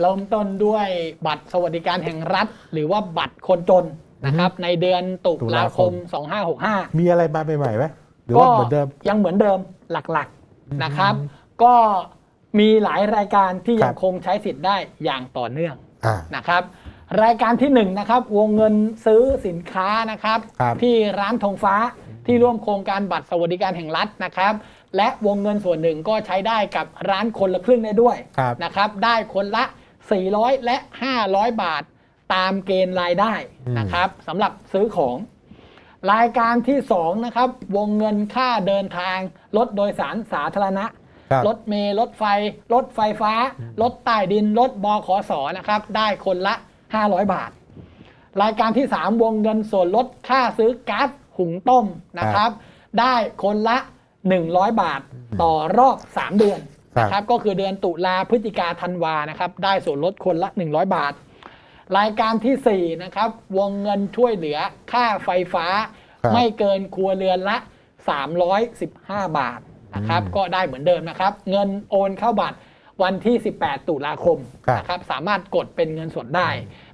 เริ่มต้นด้วยบัตรสวัสดิการแห่งรัฐ หรือว่าบัตรคนจนนะครับ ในเดือนตุตุลาลาคคมม2565 มีอะไรมาใหม่ๆไหมหรือก็ว่าเหมือนเดิมยังเหมือนเดิมหลักๆนะครับ ก็มีหลายรายการที่ครับยังคงใช้สิทธิ์ได้อย่างต่อเนื่องอ่านะครับ รายการที่1นงนะครับวงเงินซื้อสินค้านะครับครับที่ร้านธงฟ้าที่ร่วมโครงการบัตรสวัสดิการแห่งรัฐนะครับ และวงเงินส่วนหนึ่งก็ใช้ได้กับร้านคนละครึ่งได้ด้วยครับนะครับ ได้คนละ 400 และ 500 บาทตามเกณฑ์รายได้นะครับสำหรับซื้อของ รายการที่2นะครับวงเงินค่าเดินทาง รถโดยสารสาธารณะครับรถเมล์รถไฟ รถไฟฟ้า รถใต้ดิน รถบขสนะครับ ได้คนละ 500 บาท รายการที่ 3 วงเงินส่วนลดค่าซื้อก๊าซหุงต้มนะครับ ได้คนละ 100 บาทต่อรอบ 3 เดือน ครับนะครับก็คือเดือนตุลาพฤศจิกาธันวานะครับได้ส่วนลดคนละ 100 บาท รายการทีสี่ 4 นะครับ วงเงินช่วยเหลือค่าไฟฟ้า ครับ ไม่เกินครัวเรือนละ 315 บาทนะครับก็ได้เหมือนเดิมนะครับ เงินโอนเข้าบัตรวันที่ 18 ตุลาคมครับนะครับสามารถกดเป็นเงินสดได้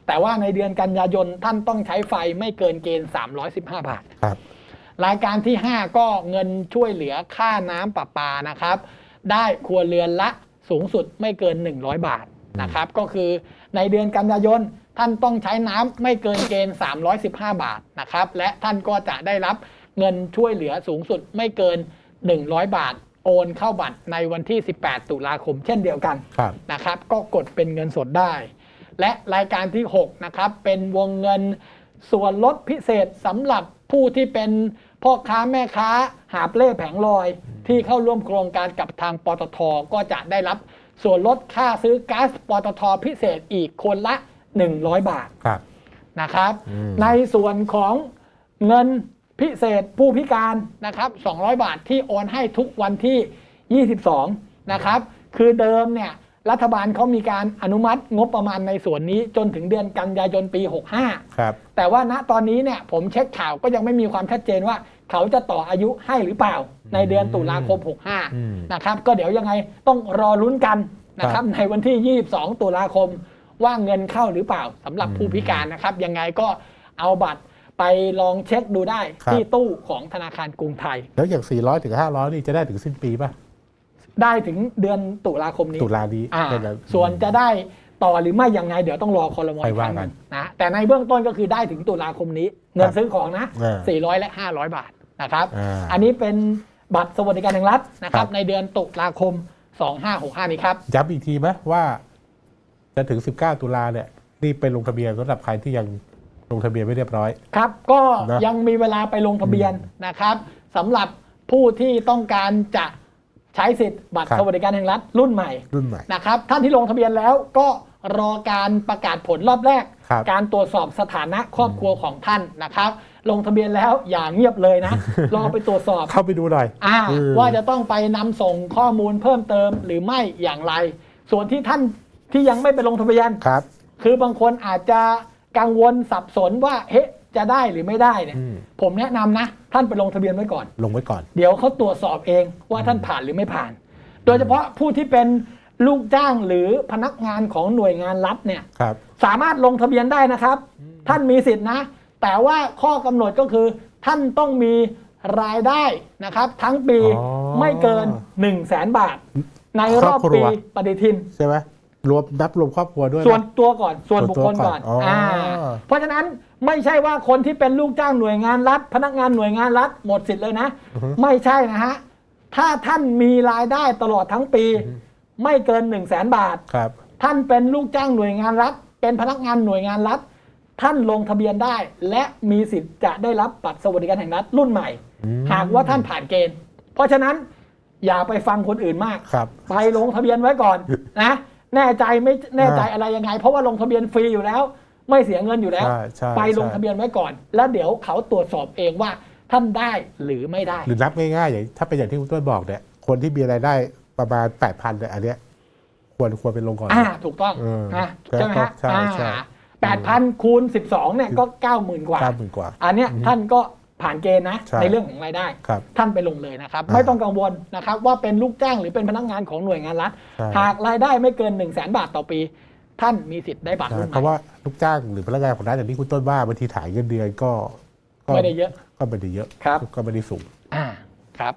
แต่ว่าในเดือนกันยายนท่านต้องใช้ไฟไม่เกินเกณฑ์ 315 บาท ครับ รายการที่ 5 ก็เงินช่วยเหลือค่าน้ำประปานะครับ ได้ครัวเรือนละสูงสุดไม่เกิน 100 บาทนะครับ ก็คือในเดือนกันยายนท่านต้องใช้น้ำไม่เกินเกณฑ์ 315 บาทนะครับ และท่านก็จะได้รับเงินช่วยเหลือสูงสุดไม่เกิน 100 บาท โอนเข้าบัตรในวันที่ 18 ตุลาคมเช่นเดียวกันครับนะครับ ก็กดเป็นเงินสดได้ และรายการที่ 6 นะครับ เป็นวงเงินส่วนลดพิเศษสำหรับผู้ที่เป็น พ่อค้าแม่ค้าหาบเล่แผงลอย ที่เข้าร่วมโครงการกับทางปตทก็จะได้รับส่วนลดค่าซื้อก๊าซปตทพิเศษอีกคนละ 100 บาทครับนะครับอืมในส่วนของเงินพิเศษผู้พิการนะครับ 200 บาทที่โอนให้ทุกวันที่ 22 นะครับ คือเดิมเนี่ย รัฐบาลเขามีการอนุมัติงบประมาณในส่วนนี้จนถึงเดือนกันยายนปี 65 ครับ แต่ว่าณตอนนี้เนี่ยผมเช็คข่าวก็ยังไม่มีความชัดเจนว่า เขาจะต่ออายุให้หรือเปล่า ในเดือนตุลาคมอืม65 นะครับ ก็เดี๋ยวยังไงต้องรอลุ้นกันนะครับในวันที่ 22 ตุลาคมว่าเงินเข้าหรือเปล่าสำหรับผู้พิการนะครับยังไงก็เอาบัตรไปลองเช็คดูได้ครับที่ตู้ของธนาคารกรุงไทย แล้วอย่าง 400ถึง500 นี่จะได้ถึงสิ้นปีป่ะ ได้ถึงเดือนตุลาคมนี้ตุลานี้อ่าใช่ไหมส่วนจะได้ต่อหรือไม่ยังไง เดี๋ยวต้องรอคอรมอไปอีกคว่ารั้งหกันึ่นงนะแต่ในเบื้องต้นก็คือได้ถึงตุลาคมนี้ เงินซื้อของนะอ่า400 และ 500 บาทนะครับอ่าอันนี้เป็นบัตรสวัสดิการแห่งรัฐนะครัครับบในเดือนตุลาคม 2565 นี้ครับย้ำอีกทีไหมว่าจะถึง 19 ตุลาเนี่ยรีบไปลงทะเบียนสำหรับใครที่ยังลงทะเบียนไม่เรียบร้อย ครับ ก็นะยังมีเวลาไปลงทะเบียนนะครับสำหรับผู้ที่ต้องการจะ ใช้สิทธิ์บัตรครับสวัสดิการแห่งรัฐรุ่นใหม่รุ่นใหม่นะครับท่านที่ลงทะเบียนแล้วก็รอการประกาศผลรอบแรกครับการตรวจสอบสถานะครอบครัวของท่านนะครับ ลงทะเบียนแล้วอย่าเงียบเลยนะรอไปตรวจสอบเข้าไปดูหน่อยอ่าอืมว่าจะต้องไปนำส่งข้อมูลเพิ่มเติมหรือไม่อย่างไร ส่วนที่ท่านที่ยังไม่ไปลงทะเบียนครับ คือบางคนอาจจะกังวลสับสนว่าเฮ้ จะได้หรือไม่ได้เนี่ย อืม ผมแนะนำนะ ท่านไปลงทะเบียนไว้ก่อน ลงไว้ก่อน เดี๋ยวเขาตรวจสอบเองว่าท่านผ่านหรือไม่ผ่าน โดยเฉพาะผู้ที่เป็นลูกจ้างหรือพนักงานของหน่วยงานรัฐเนี่ย ครับ สามารถลงทะเบียนได้นะครับ ท่านมีสิทธินะ แต่ว่าข้อกำหนดก็คือ ท่านต้องมีรายได้นะครับ ทั้งปีอ๋อไม่เกิน 1 0 0 0 0แสนบาท ในรอบครอบครัปีว ปฏิทิน ใช่ไหม รวมนับรวมครอบครัวด้วยะส่วนตัวก่อนส่วนบุคคลก่อนส่วนตัวก่อนอ๋ออ่เพราะฉะนั้นไม่ใช่ว่าคนที่เป็นลูกจ้างหน่วยงานรัฐ พนักงานหน่วยงานรัฐหมดสิทธิ์เลยนะอือฮึไม่ใช่นะฮะ ถ้าท่านมีรายได้ตลอดทั้งปี ไม่เกิน1 0 0 0 0แสนบาท ครับ ท่านเป็นลูกจ้างหน่วยงานรัฐ เป็นพนักงานหน่วยงานรัฐ ท่านลงทะเบียนได้ และมีสิทธิ์จะได้รับบัตรสวัสดิการแห่งรัฐรุ่นใหม่ อืม หากว่าท่านผ่านเกณฑ์ เพราะฉะนั้นอย่าไปฟังคนอื่นมาก ครับ ไปลงทะเบียนไว้ก่อนนะ แน่ใจไม่แน่ใจอ่าอะไรยังไง เพราะว่าลงทะเบียนฟรีอยู่แล้ว ไม่เสียเงินอยู่แล้วใช่ใช่ไปลงใช่ทะเบียนไว้ก่อน แล้วเดี๋ยวเขาตรวจสอบเองว่าท่านได้หรือไม่ได้ หรือนับง่ายๆอย่างถ้าเป็นอย่างที่คุณต้นบอกเนี่ยคนที่มีรายได้ประมาณ8,000เนี่ยอันเนี้ยควรควรเป็นลงก่อนอ่าถูกต้องเออนะครับใช่ไหมฮะใช่ใช่แปดพันคูณสิบสองเนี่ยก็เก้าหมื่นกว่าเก้าหมื่นกว่า อันเนี้ยท่านก็ ผ่านเกณฑ์นะใช่ในเรื่องของรายได้ ครับท่านไปลงเลยนะครับ อ่า ไม่ต้องกังวลนะครับว่าเป็นลูกจ้างหรือเป็นพนักงานของหน่วยงานรัฐ ใช่หากรายได้ไม่เกิน1นึ่งแสนบาทต่อปี ท่านมีสิทธิ์ได้บัตรรุ่นใหเพราะม่ว่าลูกจ้างหรือพนักงานของรัฐอย่างที่คุณต้นว่าบางทีถ่ายเงินเดือนก็ก็ไม่ได้เยอะ ก็ไม่ได้เยอะครับก็ไม่ได้สูง อ่าครับ